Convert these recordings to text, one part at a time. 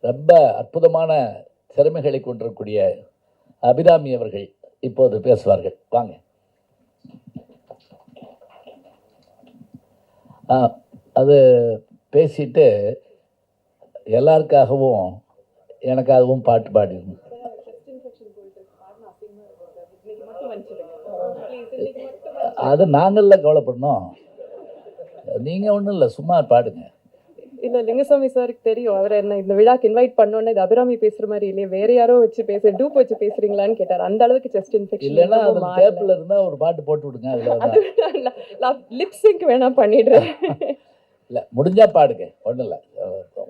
ரொம்ப அற்புதமான திறமைகளை கொண்டிருக்கக்கூடிய அபிராமி அவர்கள் இப்போது பேசுவார்கள். வாங்க. அது பேசிட்டு எல்லாருக்காகவும் எனக்காகவும் பாட்டு பாடிடணும் அது நாங்கள்ல கவலைப்படணும். நீங்கள் ஒன்றும் இல்லை சும்மா பாடுங்க. இல்ல லிங்கசாமி சாருக்கு தெரியும். அவர் என்ன இந்த விழாக்கு இன்வைட் பண்ணோன்னே இது அபிராமி பேசுற மாதிரி இல்லையே வேற யாரோ வச்சு பேச டூப் வச்சு பேசுறீங்களான்னு கேட்டார். அந்த அளவுக்கு செஸ்ட் இல்லைன்னா இன்ஃபெக்ஷன் டேப்பில் இருந்தால் ஒரு பாட்டு போட்டு விடுங்க அது லிப்ஸிங்க் வேணா பண்ணிடுறேன். இல்லை முடிஞ்சா பாடுங்க ஒன்றும் இல்லை.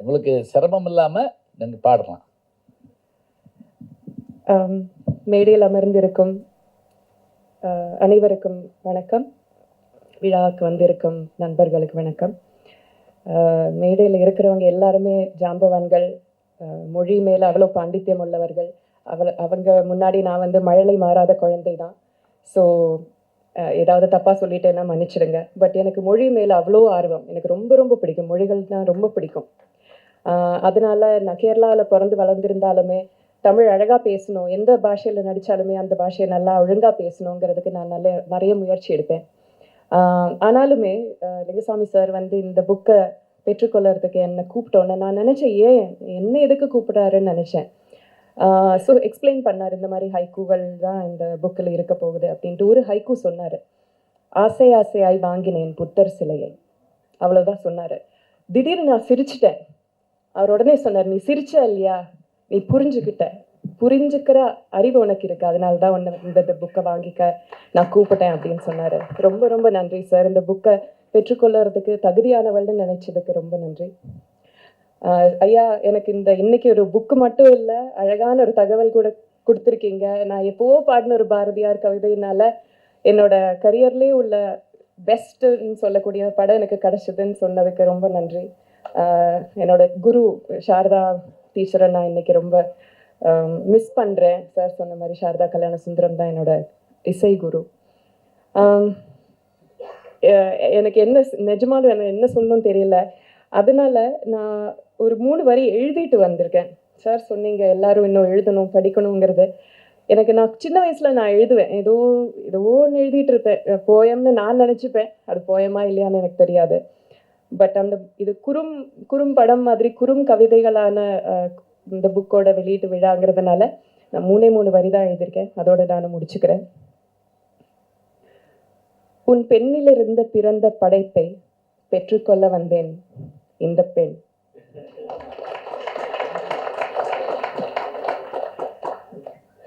உங்களுக்கு சிரமம் இல்லாமல் நீங்கள் பாடலாம். மேடையில் அமர்ந்திருக்கும் அனைவருக்கும் வணக்கம். விழாவுக்கு வந்திருக்கும் நண்பர்களுக்கு வணக்கம். மேடையில் இருக்கிறவங்க எல்லாருமே ஜாம்பவான்கள் மொழி மேலே அவ்வளோ பாண்டித்யம் உள்ளவர்கள். அவ அவங்க முன்னாடி நான் வந்து மழலை மாறாத குழந்தை தான். ஸோ ஏதாவது தப்பாக சொல்லிட்டேன்னா மன்னிச்சிடுங்க. பட் எனக்கு மொழி மேலே அவ்வளோ ஆர்வம். எனக்கு ரொம்ப ரொம்ப பிடிக்கும். மொழிகள் தான் ரொம்ப பிடிக்கும். அதனால் நான் கேரளாவில் பிறந்து வளர்ந்துருந்தாலுமே தமிழ் அழகாக பேசணும். எந்த பாஷையில் நடித்தாலுமே அந்த பாஷையை நல்லா ஒழுங்காக பேசணுங்கிறதுக்கு நான் நல்ல நிறைய முயற்சி எடுப்பேன். ஆனாலுமே லிங்கசாமி சார் வந்து இந்த புக்கை பெற்றுக்கொள்ளறதுக்கு என்னை கூப்பிட்டோன்னு நான் நினச்சேன் ஏன் என்ன எதுக்கு கூப்பிட்டாருன்னு நினச்சேன். ஸோ எக்ஸ்பிளைன் பண்ணார் இந்த மாதிரி ஹைக்கூகள் தான் இந்த புக்கில் இருக்க போகுது அப்படின்ட்டு ஒரு ஹைக்கூ சொன்னார். ஆசை ஆசையாய் வாங்கினேன் புத்தர் சிலையை. அவ்வளோதான் சொன்னார். திடீர்னு நான் சிரிச்சிட்டேன். அவர் உடனே சொன்னார் நீ சிரிச்ச இல்லையா? நீ புரிஞ்சுக்கிட்ட. புரிஞ்சுக்கிற அறிவு உனக்கு இருக்கு. அதனால தான் உன்னை இந்த புக்கை வாங்கிக்க. நான் கூப்பிட்டேன் அப்படின்னு சொன்னார். ரொம்ப ரொம்ப நன்றி சார் இந்த புக்கை பெற்றுக்கொள்ளறதுக்கு தகுதியானவள்னு நினைச்சதுக்கு ரொம்ப நன்றி. ஐயா எனக்கு இந்த இன்னைக்கு ஒரு புக்கு மட்டும் இல்லை அழகான ஒரு தகவல் கூட கொடுத்துருக்கீங்க. நான் எப்போவோ பாடின ஒரு பாரதியார் கவிதையினால என்னோட கரியர்லேயே உள்ள பெஸ்ட்டுன்னு சொல்லக்கூடிய படம் எனக்கு கிடைச்சதுன்னு சொன்னதுக்கு ரொம்ப நன்றி. என்னோட குரு சாரதா டீச்சரை நான் இன்னைக்கு ரொம்ப Um, மிஸ் பண்ணுறேன் சார் சொன்ன மாதிரி சாரதா கல்யாண சுந்தரம் தான் என்னோட இசை குரு. Um, எனக்கு என்ன நிஜமாலும் என்ன என்ன சொல்லணும்னு தெரியல. அதனால நான் ஒரு மூணு வரி எழுதிட்டு வந்திருக்கேன். சார் சொன்னீங்க எல்லாரும் இன்னும் எழுதணும் படிக்கணுங்கிறது. எனக்கு நான் சின்ன வயசில் நான் எழுதுவேன். ஏதோ ஏதோ ஒன்று எழுதிட்டு இருப்பேன். போயம்னு நான் நினச்சிப்பேன். அது போயமா இல்லையான்னு எனக்கு தெரியாது. பட் அந்த இது குறும் குறும் படம் மாதிரி குறும் கவிதைகளான இந்த புக்கோட வெளியீட்டு விழாங்கிறதுனால நான் மூணே மூணு வரி தான் எழுதியிருக்கேன். அதோட நான் முடிச்சுக்கிறேன். உன் பெண்ணிலிருந்த பிறந்த படைப்பை பெற்றுக்கொள்ள வந்தேன் இந்த பெண்.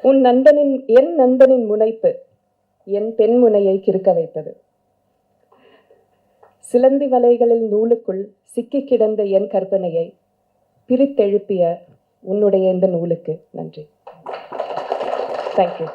உன் நண்பனின் என் நண்பனின் முனைப்பு என் பெண் முனையை கிறுக்க வைத்தது. சிலந்தி வலைகளில் நூலுக்குள் சிக்கி கிடந்த என் கற்பனையை பிரித்தெழுப்பிய உன்னுடைய இந்த நூலுக்கு நன்றி. தேங்க்யூ